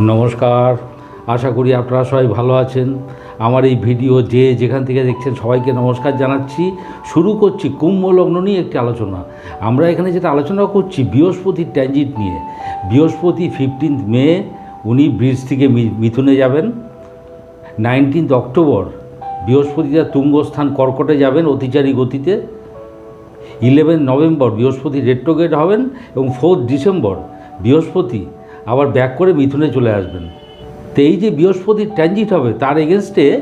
নমস্কার। আশা করি আপনারা সবাই ভালো আছেন। আমার এই ভিডিও যে যেখান থেকে দেখছেন সবাইকে নমস্কার জানাচ্ছি। শুরু করছি কুম্ভ লগ্ন নিয়ে একটি আলোচনা। আমরা এখানে যেটা আলোচনা করছি বৃহস্পতির ট্যাঞ্জিট নিয়ে। বৃহস্পতি ফিফটিন্থ মে, উনি ব্রিজ থেকে মিথুনে যাবেন। নাইনটিন্থ অক্টোবর বৃহস্পতি তার তুঙ্গস্থান কর্কটে যাবেন অতিচারী গতিতে। ইলেভেন নভেম্বর, বৃহস্পতি রেট্রোগেট হবেন এবং ফোর্থ ডিসেম্বর, বৃহস্পতি আবার ব্যাক করে মিথুনে চলে আসবেন। তো এই যে বৃহস্পতির ট্রানজিট হবে, তার এগেনস্টে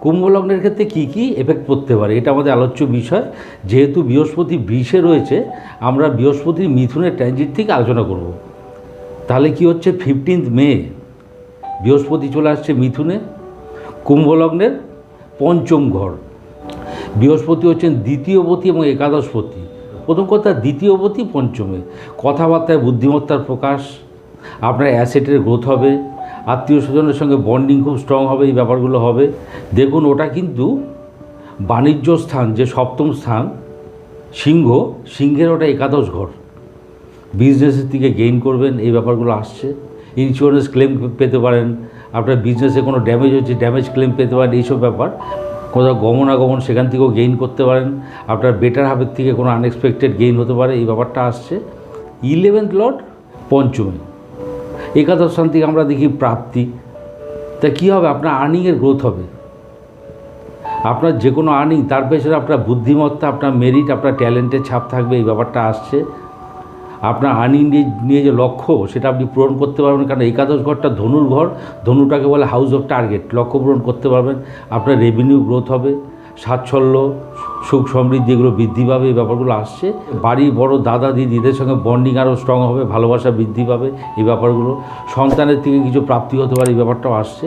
কুম্ভলগ্নের ক্ষেত্রে কী কী এফেক্ট পড়তে পারে? এটা আমাদের আলোচ্য বিষয়। যেহেতু বৃহস্পতি বিশে রয়েছে, আমরা বৃহস্পতির মিথুনের ট্রানজিট থেকে আলোচনা করব। তাহলে কি হচ্ছে? ফিফটিন্থ মে বৃহস্পতি চলে আসছে মিথুনে কুম্ভলগ্নের পঞ্চম ঘর। বৃহস্পতি হচ্ছেন দ্বিতীয়পতি এবং একাদশপতি। প্রথম কথা দ্বিতীয়পতি পঞ্চমে। কথাবার্তায় বুদ্ধিমত্তার প্রকাশ আপনার অ্যাসেটের গ্রোথ হবে, আত্মীয় স্বজনের সঙ্গে বন্ডিং খুব স্ট্রং হবে, এই ব্যাপারগুলো হবে। দেখুন, ওটা কিন্তু বাণিজ্য স্থান, যে সপ্তম স্থান, সিংহ, সিংহের ওটা একাদশ ঘর। বিজনেসের থেকে গেইন করবেন, এই ব্যাপারগুলো আসছে। ইন্স্যুরেন্স ক্লেম পেতে পারেন, আপনার বিজনেসে কোনো ড্যামেজ হচ্ছে ড্যামেজ ক্লেম পেতে পারেন, এইসব ব্যাপার। কোথাও গমনাগমন সেখান থেকেও গেইন করতে পারেন। আপনার বেটার হাবের থেকে কোনো আনএক্সপেক্টেড গেইন হতে পারে, এই ব্যাপারটা আসছে। ইলেভেন্থ লর্ড পঞ্চমে। একাদশ স্থান থেকে আমরা দেখি প্রাপ্তি। তা কী হবে? আপনার আর্নিংয়ের গ্রোথ হবে। আপনার যে কোনো আর্নিং তার পেছনে আপনার বুদ্ধিমত্তা, আপনার মেরিট আপনার ট্যালেন্টের ছাপ থাকবে, এই ব্যাপারটা আসছে। আপনার আর্নিং নিয়ে যে লক্ষ্য, সেটা আপনি পূরণ করতে পারবেন। কারণ একাদশ ঘরটা ধনুর ঘর। ধনুটাকে বলে হাউস অফ টার্গেট লক্ষ্য পূরণ করতে পারবেন। আপনার রেভিনিউ গ্রোথ হবে। সাচ্ছল্য, সুখ সমৃদ্ধি এগুলো বৃদ্ধি পাবে, এই ব্যাপারগুলো আসছে। বাড়ির বড় দাদা দিদিদের সঙ্গে বন্ডিং আরও স্ট্রং হবে, ভালোবাসা বৃদ্ধি পাবে এই ব্যাপারগুলো। সন্তানের থেকে কিছু প্রাপ্তি হতে পারে, এই ব্যাপারটাও আসছে।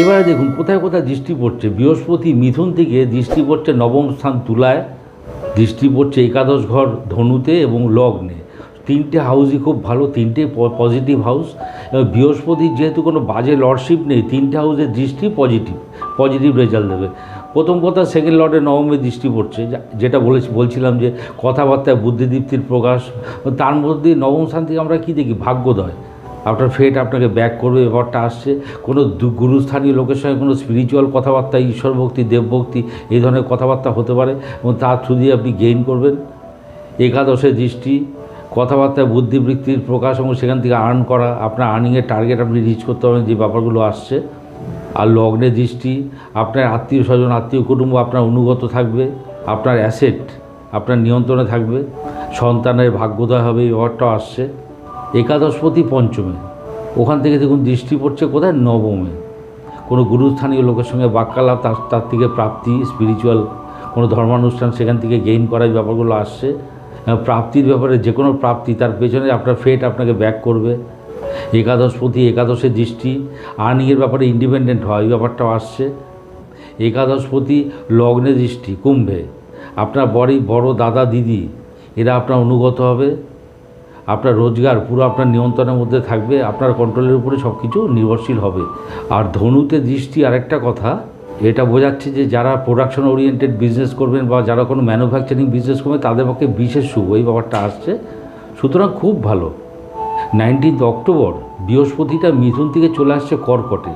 এবারে দেখুন, কোথায় কোথায় দৃষ্টি পড়ছে? বৃহস্পতি মিথুন থেকে দৃষ্টি পড়ছে নবম স্থান তুলায়। দৃষ্টি পড়ছে একাদশ ঘর ধনুতে এবং লগ্নে। তিনটে হাউসই খুব ভালো, তিনটে পজিটিভ হাউস বৃহস্পতির যেহেতু কোনো বাজে লর্ডশিপ নেই, তিনটে হাউসের দৃষ্টি পজিটিভ পজিটিভ রেজাল্ট দেবে। প্রথম কথা সেকেন্ড লর্ডে নবমে দৃষ্টি পড়ছে যেটা বলে বলছিলাম যে কথাবার্তায় বুদ্ধিদীপ্তির প্রকাশ, তার মধ্যে নবম স্থান থেকে আমরা কী দেখি? ভাগ্যোদয়। আপনার ফেট আপনাকে ব্যাক করবে, ব্যাপারটা আসছে। কোনো গুরুস্থানীয় লোকের সঙ্গে কোনো স্পিরিচুয়াল কথাবার্তা ঈশ্বর ভক্তি দেবভক্তি, এই ধরনের কথাবার্তা হতে পারে এবং তার থ্রু দিয়ে আপনি গেইন করবেন। একাদশে দৃষ্টি, কথাবার্তায় বুদ্ধিবৃত্তির প্রকাশ এবং সেখান থেকে আর্ন করা। আপনার আর্নিংয়ের টার্গেট আপনি রিচ করতে পারবেন, যে ব্যাপারগুলো আসছে। আর লগ্নে দৃষ্টি, আপনার আত্মীয় স্বজন, আত্মীয় কুটুম্ব আপনার অনুগত থাকবে, আপনার অ্যাসেট আপনার নিয়ন্ত্রণে থাকবে, সন্তানের ভাগ্যোদয় হবে, এই ব্যাপারটাও আসছে। একাদশপতি পঞ্চমে। ওখান থেকে দেখুন দৃষ্টি পড়ছে কোথায়? নবমে। কোনো গুরুস্থানীয় লোকের সঙ্গে বাক্যালাপ, তার তার থেকে প্রাপ্তি স্পিরিচুয়াল কোনো ধর্মানুষ্ঠান সেখান থেকে গেইন করার ব্যাপারগুলো আসছে। প্রাপ্তির ব্যাপারে যে কোনো প্রাপ্তি, তার পেছনে আপনার ফেট আপনাকে ব্যাক করবে। একাদশপতি একাদশের দৃষ্টি, আর্নিংয়ের ব্যাপারে ইন্ডিপেন্ডেন্ট হয় এই ব্যাপারটাও আসছে। একাদশপতি লগ্নে দৃষ্টি, কুম্ভে। আপনার বড়ই বড় দাদা, দিদি, এরা আপনার অনুগত হবে। আপনার রোজগার পুরো আপনার নিয়ন্ত্রণের মধ্যে থাকবে, আপনার কন্ট্রোলের উপরে সব কিছু নির্ভরশীল হবে। আর ধনুতে দৃষ্টি আরেকটা কথা, এটা বোঝাচ্ছে যে যারা প্রোডাকশন ওরিয়েন্টেড বিজনেস করবেন বা যারা কোনো ম্যানুফ্যাকচারিং বিজনেস করবেন, তাদের পক্ষে বিশেষ শুভ, এই ব্যাপারটা আসছে। সুতরাং খুব ভালো। নাইনটিন্থ অক্টোবর বৃহস্পতিটা মিথুন থেকে চলে আসছে কর্কটে।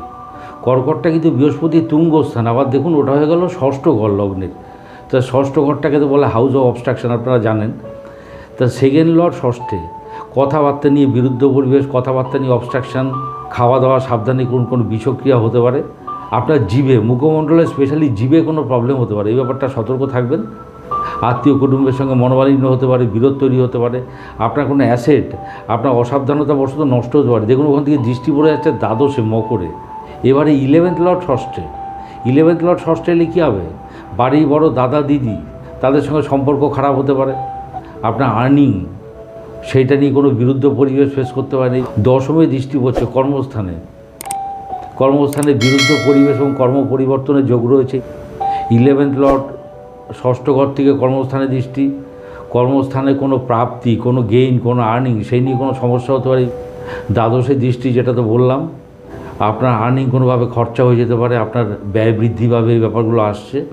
কর্কটটা কিন্তু বৃহস্পতির তুঙ্গস্থান। আবার দেখুন, ওটা হয়ে গেল ষষ্ঠ ঘর লগ্নের। তা ষষ্ঠ ঘরটাকে তো বলে হাউস অফ অবস্ট্রাকশন আপনারা জানেন। তা সেকেন্ড লর্ড ষষ্ঠে। কথাবার্তা নিয়ে বিরুদ্ধ পরিবেশ, কথাবার্তা নিয়ে অবস্ট্রাকশন খাওয়া দাওয়া সাবধানে কোন কোন বিষক্রিয়া হতে পারে। আপনার জীবে মুখমণ্ডলে স্পেশালি জীবে কোনো প্রবলেম হতে পারে। এই ব্যাপারটা সতর্ক থাকবেন। আত্মীয় কুটুম্বের সঙ্গে মনোমালিন্য হতে পারে, বিরোধ তৈরি হতে পারে, আপনার কোনো অ্যাসেট আপনার অসাবধানতা বশত নষ্ট হতে পারে। দেখুন, ওখান থেকে দৃষ্টি পড়ে যাচ্ছে দ্বাদশে মকরে। এবারে ইলেভেন্থ লর্ড ষষ্ঠে। ইলেভেন্থ লর্ড ষষ্ঠে এলে কী হবে? বাড়ি বড় দাদা, দিদি, তাদের সঙ্গে সম্পর্ক খারাপ হতে পারে। আপনার আর্নিং সেইটা নিয়ে কোনো বিরুদ্ধ পরিবেশ ফেস করতে পারেনি দশমে দৃষ্টি পড়ছে কর্মস্থানে। কর্মস্থানে বিরুদ্ধ পরিবেশ এবং কর্ম পরিবর্তনের যোগ রয়েছে। ইলেভেন্থ লর্ড ষষ্ঠ ঘর থেকে কর্মস্থানে দৃষ্টি, কর্মস্থানে কোনো প্রাপ্তি, কোনো গেইন কোনো আর্নিং সেই নিয়ে কোনো সমস্যা হতে পারে। দ্বাদশে দৃষ্টি যেটা তো বললাম, আপনার আর্নিং কোনোভাবে খরচা হয়ে যেতে পারে, আপনার ব্যয় বৃদ্ধি পাবে, এই ব্যাপারগুলো আসছে,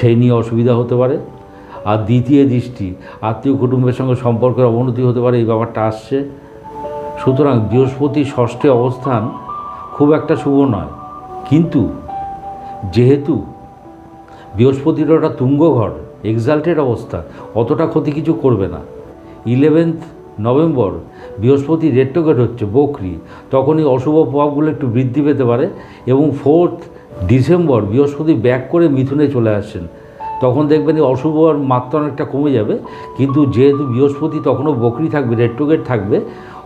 সেই নিয়ে অসুবিধা হতে পারে। আর দ্বিতীয় দৃষ্টি, আত্মীয় কুটুম্বের সঙ্গে সম্পর্কের অবনতি হতে পারে, এই ব্যাপারটা আসছে। সুতরাং বৃহস্পতি ষষ্ঠে অবস্থান খুব একটা শুভ নয়। কিন্তু যেহেতু বৃহস্পতির ওটা তুঙ্গ ঘর এক্সাল্টেড অবস্থা, অতটা ক্ষতি কিছু করবে না। ইলেভেন্থ নভেম্বর বৃহস্পতি রেট্রোগেট হচ্ছে, বকরি। তখনই অশুভ প্রভাবগুলো একটু বৃদ্ধি পেতে পারে এবং ফোর্থ ডিসেম্বর বৃহস্পতি ব্যাক করে মিথুনে চলে আসছেন। তখন দেখবেন অশুভ আর মাত্রা অনেকটা কমে যাবে, কিন্তু যেহেতু বৃহস্পতি তখনও বকরি থাকবে রেট্রোগেট থাকবে,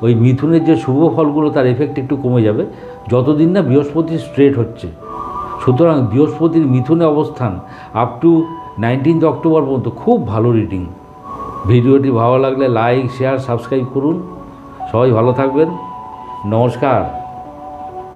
ওই মিথুনের যে শুভ ফলগুলো তার এফেক্ট একটু কমে যাবে। যতদিন না বৃহস্পতি স্ট্রেট হচ্ছে। সুতরাং বৃহস্পতির মিথুনে অবস্থান আপ টু নাইনটিন্থ অক্টোবর পর্যন্ত। খুব ভালো রিডিং ভিডিওটি ভালো লাগলে লাইক শেয়ার সাবস্ক্রাইব করুন। সবাই ভালো থাকবেন। নমস্কার।